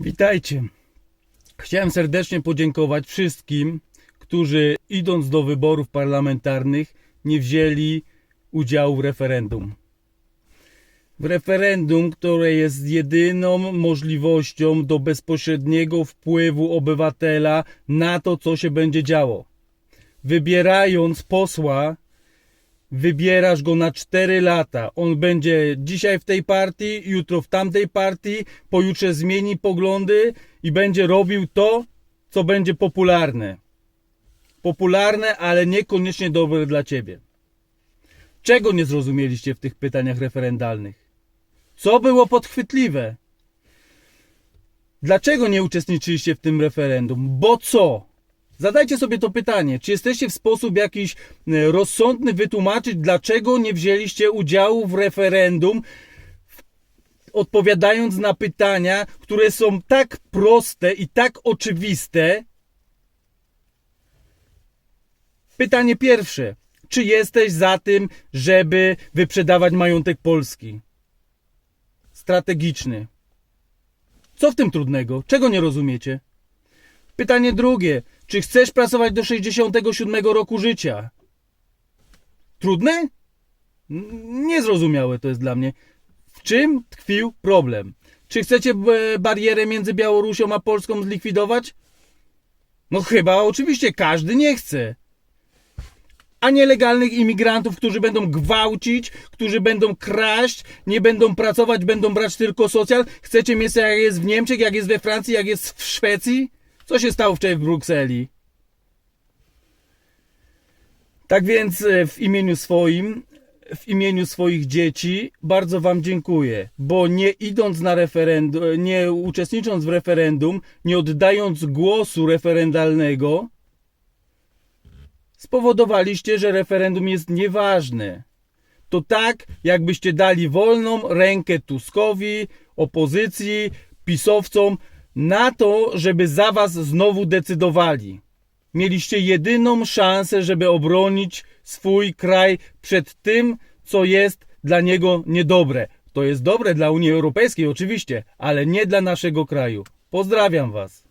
Witajcie. Chciałem serdecznie podziękować wszystkim, którzy idąc do wyborów parlamentarnych nie wzięli udziału w referendum. W referendum, które jest jedyną możliwością do bezpośredniego wpływu obywatela na to, co się będzie działo. Wybierając posła, wybierasz go na 4 lata. On będzie dzisiaj w tej partii, jutro w tamtej partii, pojutrze zmieni poglądy i będzie robił to, co będzie popularne. Popularne, ale niekoniecznie dobre dla ciebie. Czego nie zrozumieliście w tych pytaniach referendalnych? Co było podchwytliwe? Dlaczego nie uczestniczyliście w tym referendum? Bo co? Zadajcie sobie to pytanie. Czy jesteście w sposób jakiś e, rozsądny wytłumaczyć, dlaczego nie wzięliście udziału w referendum, odpowiadając na pytania, które są tak proste i tak oczywiste? Pytanie pierwsze. Czy jesteś za tym, żeby wyprzedawać majątek Polski? Strategiczny. Co w tym trudnego? Czego nie rozumiecie? Pytanie drugie. Czy chcesz pracować do 67 roku życia? Trudne? Niezrozumiałe to jest dla mnie. W czym tkwił problem? Czy chcecie e, barierę między Białorusią a Polską zlikwidować? No chyba oczywiście każdy nie chce. A nielegalnych imigrantów, którzy będą gwałcić, którzy będą kraść, nie będą pracować, będą brać tylko socjal. Chcecie miejsce jak jest w Niemczech, jak jest we Francji, jak jest w Szwecji? Co się stało wczoraj w Brukseli? Tak więc e, w imieniu swoim, w imieniu swoich dzieci bardzo Wam dziękuję, bo nie idąc na referendum, nie uczestnicząc w referendum, nie oddając głosu referendalnego, spowodowaliście, że referendum jest nieważne. To tak, jakbyście dali wolną rękę Tuskowi, opozycji, pisowcom na to, żeby za was znowu decydowali. Mieliście jedyną szansę, żeby obronić swój kraj przed tym, co jest dla niego niedobre. To jest dobre dla Unii Europejskiej, oczywiście, ale nie dla naszego kraju. Pozdrawiam was.